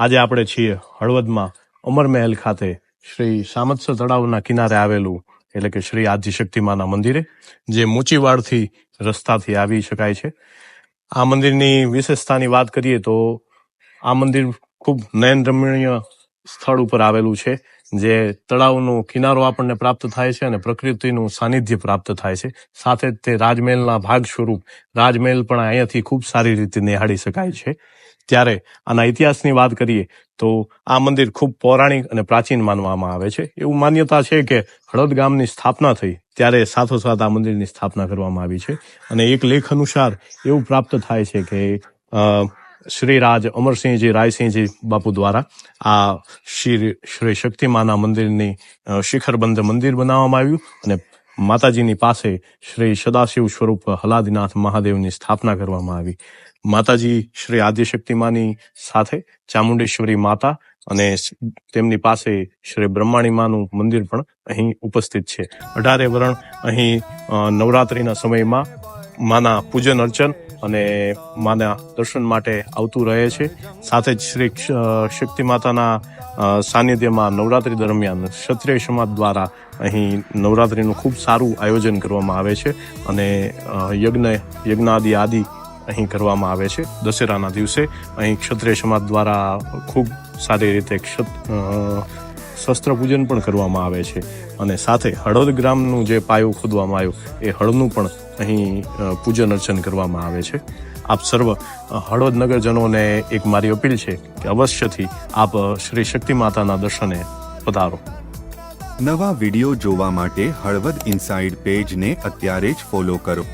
આજે આપણે છીએ હળવદમાં અમરમહેલ ખાતે શ્રી સામત્સર તળાવના કિનારે આવેલું, એટલે કે શ્રી આદિશક્તિમાના મંદિરે, જે મોચીવાડથી રસ્તાથી આવી શકાય છે. આ મંદિરની વિશેષતાની વાત કરીએ તો આ મંદિર ખૂબ નયન રમણીય સ્થળ ઉપર આવેલું છે. જે તળાવનો કિનારો આપણને પ્રાપ્ત થાય છે અને પ્રકૃતિનું સાનિધ્ય પ્રાપ્ત થાય છે. સાથે જ તે રાજમહેલના ભાગ સ્વરૂપ રાજમહેલ પણ અહીંયાથી ખૂબ સારી રીતે નિહાળી શકાય છે. ત્યારે આના ઇતિહાસની વાત કરીએ તો આ મંદિર ખૂબ પૌરાણિક અને પ્રાચીન માનવામાં આવે છે. એવું માન્યતા છે કે હળદ ગામની સ્થાપના થઈ ત્યારે સાથોસાથ આ મંદિરની સ્થાપના કરવામાં આવી છે. અને એક લેખ અનુસાર એવું પ્રાપ્ત થાય છે કે અ, શ્રી રાજ અમરસિંહજી રાયસિંહજી બાપુ દ્વારા આ શ્રી શ્રી શક્તિમાના મંદિરની શિખરબંધ મંદિર બનાવવામાં આવ્યું અને માતાજીની પાસે શ્રી સદાશિવ સ્વરૂપ હલાદીનાથ મહાદેવની સ્થાપના કરવામાં આવી. માતાજી શ્રી આદ્યશક્તિમાની સાથે ચામુંડેશ્વરી માતા અને તેમની પાસે શ્રી બ્રહ્માણી માનું મંદિર પણ અહીં ઉપસ્થિત છે. અઢારે વરણ અહીં નવરાત્રિના સમયમાં માના પૂજન અર્ચન અને માના દર્શન માટે આવતું રહે છે. સાથે જ શ્રી શક્તિ માતાના સાનિધ્યમાં નવરાત્રી દરમિયાન ક્ષત્રિય સમાજ દ્વારા અહીં નવરાત્રિનું ખૂબ સારું આયોજન કરવામાં આવે છે અને યજ્ઞ, યજ્ઞાદિ આદિ અહીં કરવામાં આવે છે. દશેરાના દિવસે અહીં ક્ષત્રિય સમાજ દ્વારા ખૂબ સારી રીતે શસ્ત્ર પૂજન પણ કરવામાં આવે છે. અને સાથે હળવદ ગ્રામનું જે પાયો ખોદવામાં આવ્યો, એ હળનું પણ અહીં પૂજન અર્ચન કરવામાં આવે છે. આપ સર્વ હળવદ નગરજનોને એક મારી અપીલ છે કે અવશ્યથી આપ શ્રી શક્તિ માતાના દર્શને પધારો. નવા વિડિયો જોવા માટે હળવદ ઇનસાઇડ પેજને અત્યારે જ ફોલો કરો.